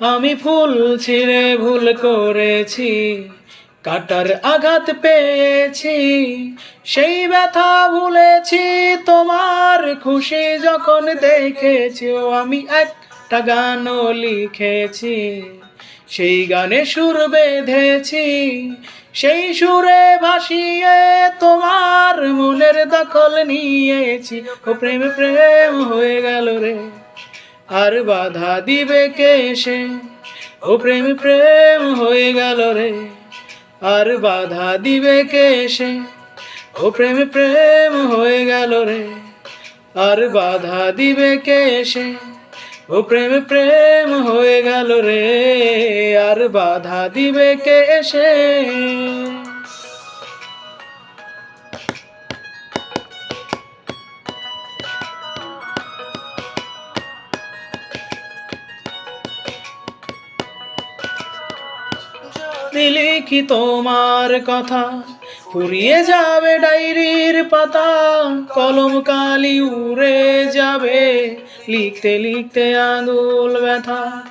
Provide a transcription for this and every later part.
আমি ফুল ছিঁড়ে ভুল করেছি, কাটার আঘাত পেয়েছি। সেই ব্যথা ভুলেছি, তোমার খুশি যখন দেখেছি আমি একটা গানও লিখেছি। সেই গানে সুর বেঁধেছি, সেই সুরে ভাসিয়ে তোমার মনের দখল নিয়েছি। ও প্রেম প্রেম হয়ে গেল রে। আর বাধা দিবে কে ও প্রেম প্রেম হয়ে গেল রে। আর বাধা দিবে কে সে? ও প্রেম প্রেম হয়ে গেল রে। আর বাধা দিবে কে ও প্রেম প্রেম হয়ে গেল রে। আর বাধা দিবে কে লিখি তোমার কথা। ফুরিয়ে যাবে ডায়েরির পাতা, কলম কালি উড়ে যাবে। লিখতে লিখতে আঙুল ব্যথা,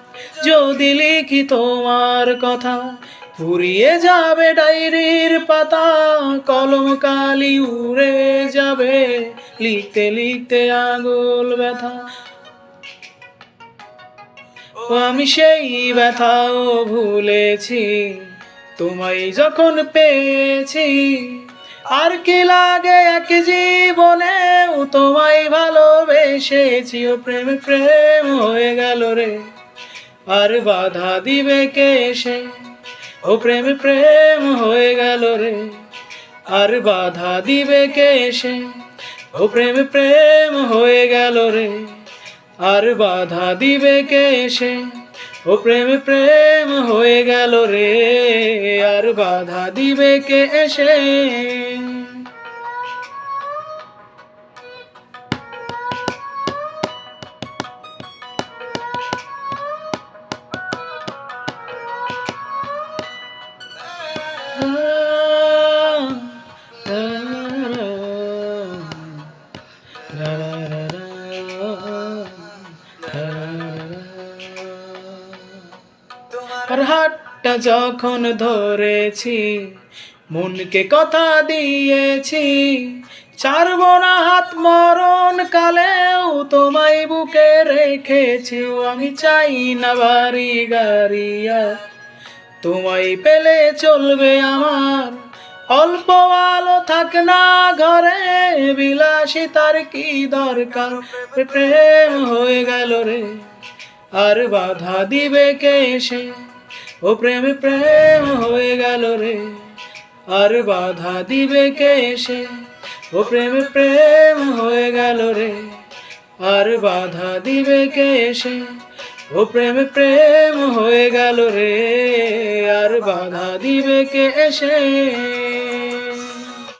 যদি লিখি তোমার কথা। ফুরিয়ে যাবে ডায়েরির পাতা, কলম কালি উড়ে যাবে। লিখতে লিখতে আঙুল ব্যথা। আমি সেই ব্যথাও ভুলেছি। তোমায় যখন পেয়েছি, আর কি লাগে এক জীবনেও তোমায় ভালোবেসেছি। ও প্রেম প্রেম হয়ে গেল রে, আর বাধা দিবে কে সে? ও প্রেম প্রেম হয়ে গেল রে, আর বাধা দিবে কে সে? ও প্রেম প্রেম হয়ে গেল রে, আর বাধা দিবে কে সে? ও প্রেম প্রেম হয়ে গেল রে আর বাধা দিবে কে সে আর হাতটা যখন ধরেছি, মনকে কথা দিয়েছি, ছাড়ব না হাত মরণ কালেও তোমায় বুকে রেখেছি। আমি চাই না বাড়ি গাড়িয়া, তোমায় পেলে চলবে আমার। অল্প আলো থাক না ঘরে বিলাসী তার কি দরকার? প্রেম হয়ে গেল রে, আর বাধা দিবে কে সে? ও প্রেম প্রেম হয়ে গেল রে। আর বাধা দিবে কে সে? ও প্রেম প্রেম হয়ে গেল রে। আর বাধা দিবে কে সে? ও প্রেম প্রেম হয়ে গেল রে। আর বাধা দিবে কে সে?